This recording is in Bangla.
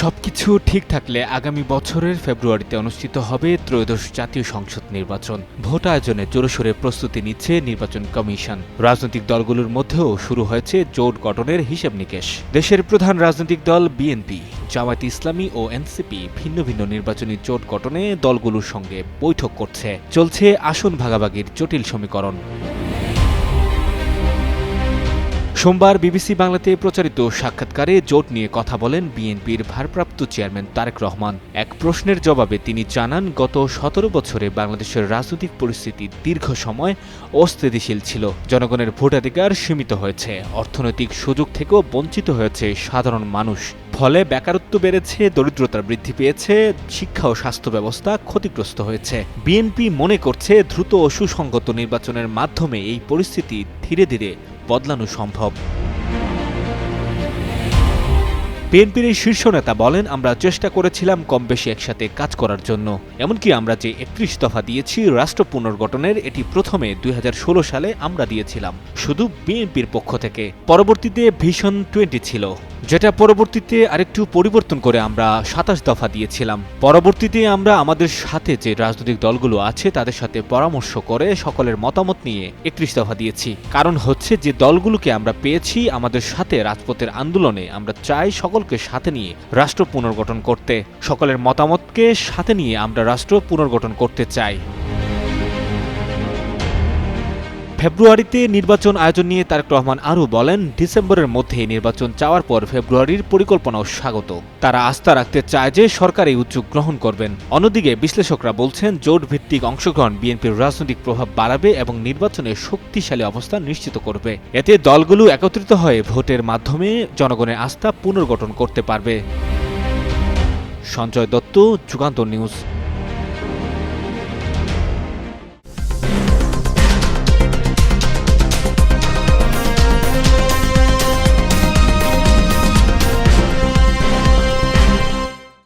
সবকিছু ঠিক থাকলে আগামী বছরের ফেব্রুয়ারিতে অনুষ্ঠিত হবে ত্রয়োদশ জাতীয় সংসদ নির্বাচন। ভোট আয়োজনে জোরসোরে প্রস্তুতি নিচ্ছে নির্বাচন কমিশন। রাজনৈতিক দলগুলোর মধ্যেও শুরু হয়েছে জোট গঠনের হিসেব নিকেশ। দেশের প্রধান রাজনৈতিক দল বিএনপি, জামায়াত ইসলামী ও এনসিপি ভিন্ন ভিন্ন নির্বাচনী জোট গঠনে দলগুলোর সঙ্গে বৈঠক করছে। চলছে আসন ভাগাভাগির জটিল সমীকরণ। সোমবার বিবিসি বাংলাতে প্রচারিত সাক্ষাৎকারে জোট নিয়ে কথা বলেন বিএনপির ভারপ্রাপ্ত চেয়ারম্যান তারেক রহমান। এক প্রশ্নের জবাবে তিনি জানান, গত সতেরো বছরে বাংলাদেশের রাজনৈতিক পরিস্থিতি দীর্ঘ সময় অস্থিতিশীল ছিল। জনগণের ভোটাধিকার সীমিত হয়েছে। অর্থনৈতিক সুযোগ থেকেও বঞ্চিত হয়েছে সাধারণ মানুষ। ফলে বেকারত্ব বেড়েছে, দরিদ্রতা বৃদ্ধি পেয়েছে, শিক্ষা ও স্বাস্থ্য ব্যবস্থা ক্ষতিগ্রস্ত হয়েছে। বিএনপি মনে করছে, দ্রুত ও সুসংগত নির্বাচনের মাধ্যমে এই পরিস্থিতি ধীরে ধীরে বদলানো সম্ভব। বিএনপির শীর্ষ নেতা বলেন, আমরা চেষ্টা করেছিলাম কম বেশি একসাথে কাজ করার জন্য। এমনকি আমরা যে একত্রিশ দফা দিয়েছি রাষ্ট্র পুনর্গঠনের, এটি প্রথমে দুই সালে আমরা দিয়েছিলাম, শুধু বিএনপির পক্ষ থেকে। পরবর্তীতে ভীষণ টোয়েন্টি ছিল, যেটা পরবর্তীতে আরেকটু পরিবর্তন করে আমরা সাতাশ দফা দিয়েছিলাম। পরবর্তীতে আমরা আমাদের সাথে যে রাজনৈতিক দলগুলো আছে, তাদের সাথে পরামর্শ করে সকলের মতামত নিয়ে একত্রিশ দফা দিয়েছি। কারণ হচ্ছে, যে দলগুলোকে আমরা পেয়েছি, আমাদের সাথে রাজপথের আন্দোলনে আমরা চাই সকলকে সাথে নিয়ে রাষ্ট্র পুনর্গঠন করতে। সকলের মতামতকে সাথে নিয়ে আমরা রাষ্ট্র পুনর্গঠন করতে চাই। ফেব্রুয়ারিতে নির্বাচন আয়োজন নিয়ে তারেক রহমান আরও বলেন, ডিসেম্বরের মধ্যে নির্বাচন চাওয়ার পর ফেব্রুয়ারির পরিকল্পনাও স্বাগত। তারা আস্থা রাখতে চায় যে সরকার এই উদ্যোগ গ্রহণ করবেন। অন্যদিকে বিশ্লেষকরা বলছেন জোট ভিত্তিক অংশগ্রহণ বিএনপির রাজনৈতিক প্রভাব বাড়াবে এবং নির্বাচনে শক্তিশালী অবস্থান নিশ্চিত করবে। এতে দলগুলো একত্রিত হয়ে ভোটের মাধ্যমে জনগণের আস্থা পুনর্গঠন করতে পারবে। সঞ্জয় দত্ত যুগান্তর নিউজ।